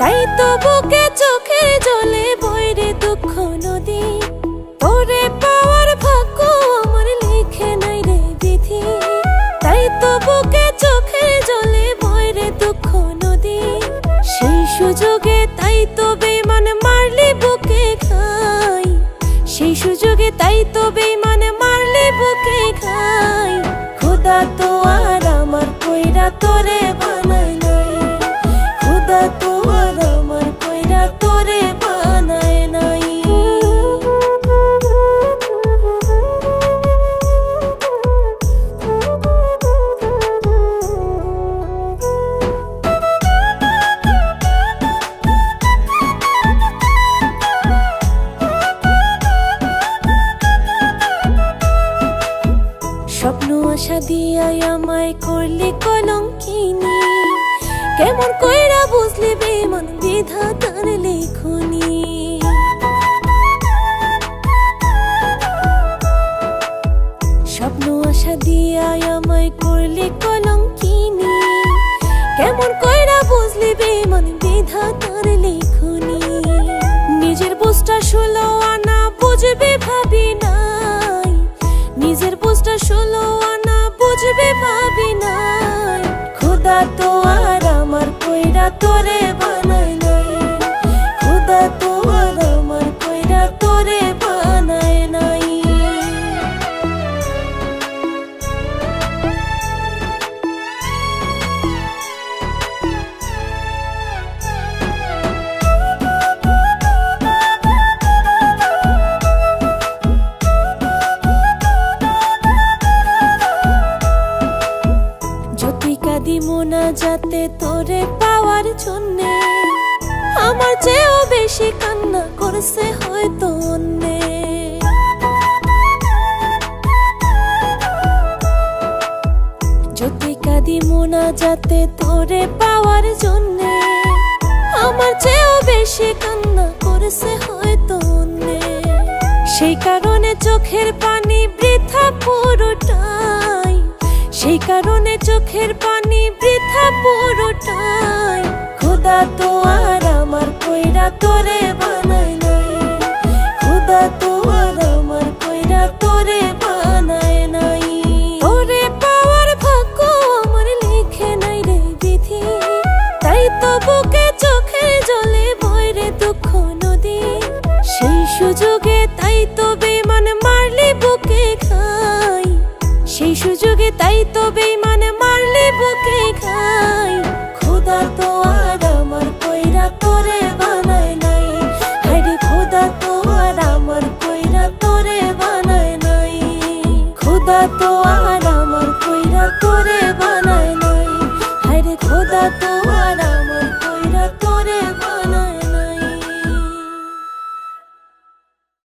তাই তো বুকে চোখের জলে বইরে দুঃখ নদী? ওরে পাওয়ার ভাগ্য আমার লিখে নাই রে বিধি। তাই তো বুকে চোখে জলে বইরে দুঃখ নদী? সেই সুযোগে তাই তো বেমান মারলে বুকে খাই। সেই সুযোগে তাই তো বেমান মারলে বুকে খাই। খোদা তো আর আমার কইরা তোরে ভাই আশা দিয়াই আমায় করলি কলঙ্কিনী। কেমন কইরা বুঝলি বেমন বিধাতার লেখনি। স্বপ্ন আশা দিয়াই আমায় করলি কলঙ্কিনী। কেমন কইরা বুঝলি বেমন বিধাতার লেখনি। নিজের বুঝটা ষোলো আনা বুঝবে ভাবি নাই। নিজের বুঝটা ষোলো ভাবি নাই। খুদা তো আর আমার কইরা তোরে যাতে তোরে পাওয়ার জন্যে আমার চেয়েও বেশি কান্না করছে হয়তো অন্যে। যদি কাদি মোনা যাতে তোরে পাওয়ার জন্যে আমার চেয়েও বেশি কান্না করছে হয়তো অন্যে। সেই কারণে চোখের পানি পুরোটাই। খুদা তো আর আমার কইরা তোরে বানাই নাই। খুদা তো আর আমার কইরা তোরে বানায় নাই। তোরে পাওয়ার লিখে নাই রে বিধি। তাই তো বুকে toda tua